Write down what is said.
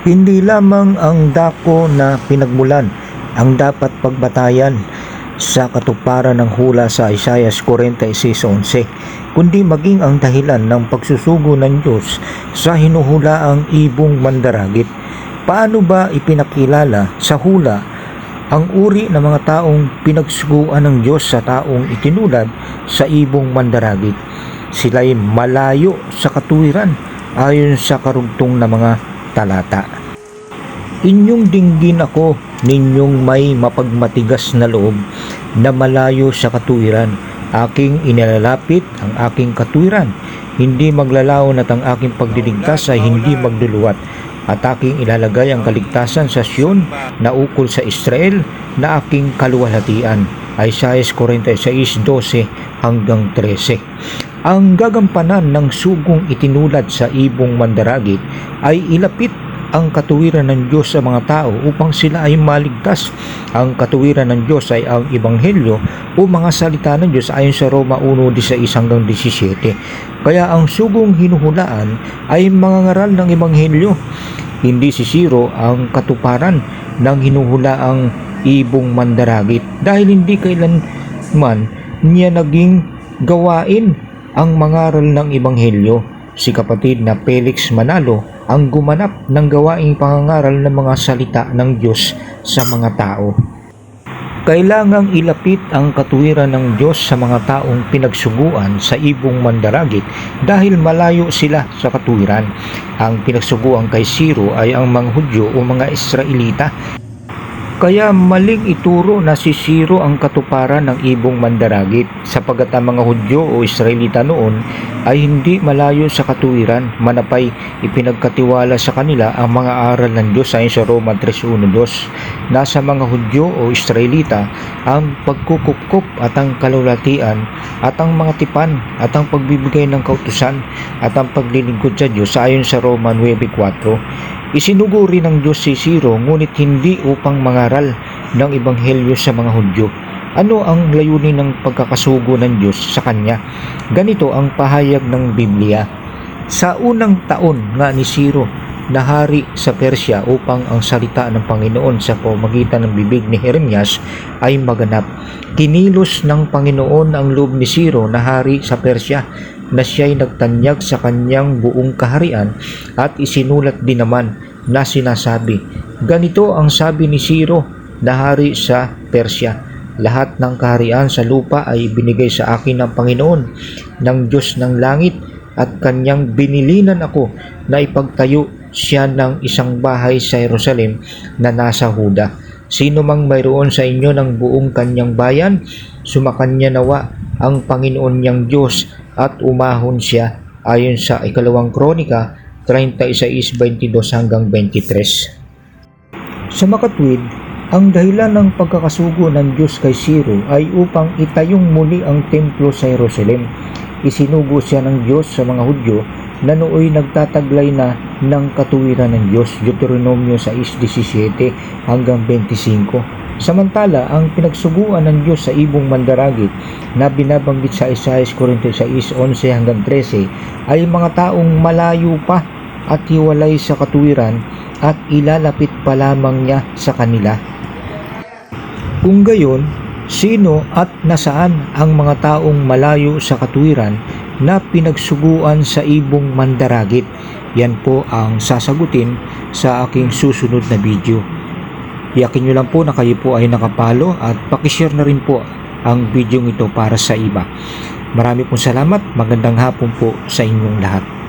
Hindi lamang ang dako na pinagmulan ang dapat pagbatayan sa katuparan ng hula sa Isaiah 46.11, kundi maging ang dahilan ng pagsusugo ng Diyos sa hinuhulaang ibong mandaragit. Paano ba ipinakilala sa hula ang uri ng mga taong pinagsuguan ng Diyos sa taong itinulad sa ibong mandaragit? Sila'y malayo sa katuwiran ayon sa karugtong na mga talata. Inyong dinggin ako ninyong may mapagmatigas na loob na malayo sa katuwiran. Aking inilalapit ang aking katuwiran. Hindi maglalaon at ang aking pagdiligtas ay hindi magduluwat. At aking ilalagay ang kaligtasan sa Sion na ukol sa Israel na aking kaluwalhatian. Isaiah 46:12 hanggang 13. Ang gagampanan ng sugong itinulad sa ibong mandaragit ay ilapit ang katuwiran ng Diyos sa mga tao upang sila ay maligtas. Ang katuwiran ng Diyos ay ang Ebanghelyo o mga salita ng Diyos ayon sa Roma 1.16 hanggang 17. Kaya ang sugong hinuhulaan ay mga ngaral ng Ebanghelyo. Hindi sisiro ang katuparan ng hinuhulaang ibong mandaragit dahil hindi kailanman niya naging gawain ang mangaral ng Ebanghelyo. Si kapatid na Felix Manalo ang gumanap ng gawaing pangangaral ng mga salita ng Diyos sa mga tao. Kailangang ilapit ang katuwiran ng Diyos sa mga taong pinagsuguan sa ibong mandaragit dahil malayo sila sa katuwiran. Ang pinagsuguan kay Siro ay ang mga Hudyo o mga Israelita kaya maling ituro na si Siro ang katuparan ng ibong mandaragit sapagat ang mga Hudyo o Israelita noon ay hindi malayo sa katuwiran. Manapay ipinagkatiwala sa kanila ang mga aral ng Diyos ayon sa Roma 3.1.2 Nasa mga Hudyo o Israelita ang pagkukupkup at ang kalulatian at ang mga tipan at ang pagbibigay ng kautusan at ang paglilingkod sa Diyos ayon sa Roma 9.4 Isinuguri ng Diyos si Siro ngunit hindi upang mangaral ng Ebanghelyo sa mga Hudyo. Ano ang layunin ng pagkakasugo ng Diyos sa Kanya? Ganito ang pahayag ng Biblia. Sa unang taon nga ni Siro na hari sa Persya upang ang salita ng Panginoon sa pamagitan ng bibig ni Jeremias ay maganap. Kinilos ng Panginoon ang loob ni Siro na hari sa Persya na siya'y nagtanyag sa kanyang buong kaharian at isinulat din naman na sinasabi, Ganito ang sabi ni Siro na hari sa Persya, lahat ng kaharian sa lupa ay binigay sa akin ng Panginoon, ng Diyos ng langit, at kanyang binilinan ako na ipagtayo siya ng isang bahay sa Jerusalem na nasa Huda. Sino mang mayroon sa inyo ng buong kanyang bayan, sumakanya nawa ang Panginoon niyang Diyos at umahon siya ayon sa ikalawang kronika 31.22 hanggang 23. Sa makatwid, ang dahilan ng pagkakasugo ng Diyos kay Siro ay upang itayong muli ang templo sa Jerusalem. Isinugo siya ng Diyos sa mga Hudyo na nooy nagtataglay na ng katuwiran ng Diyos. Deuteronomio 6.17 hanggang 25. Samantala, ang pinagsuguan ng Diyos sa ibong mandaragit na binabanggit sa Isaiah 46.11 hanggang 13 ay mga taong malayo pa at hiwalay sa katuwiran at ilalapit pa lamang niya sa kanila. Kung gayon, sino at nasaan ang mga taong malayo sa katuwiran na pinagsuguan sa ibong mandaragit? Yan po ang sasagutin sa aking susunod na video. Iyakin nyo lang po na kayo po ay nakapalo at pakishare na rin po ang video ito para sa iba. Marami pong salamat. Magandang hapon po sa inyong lahat.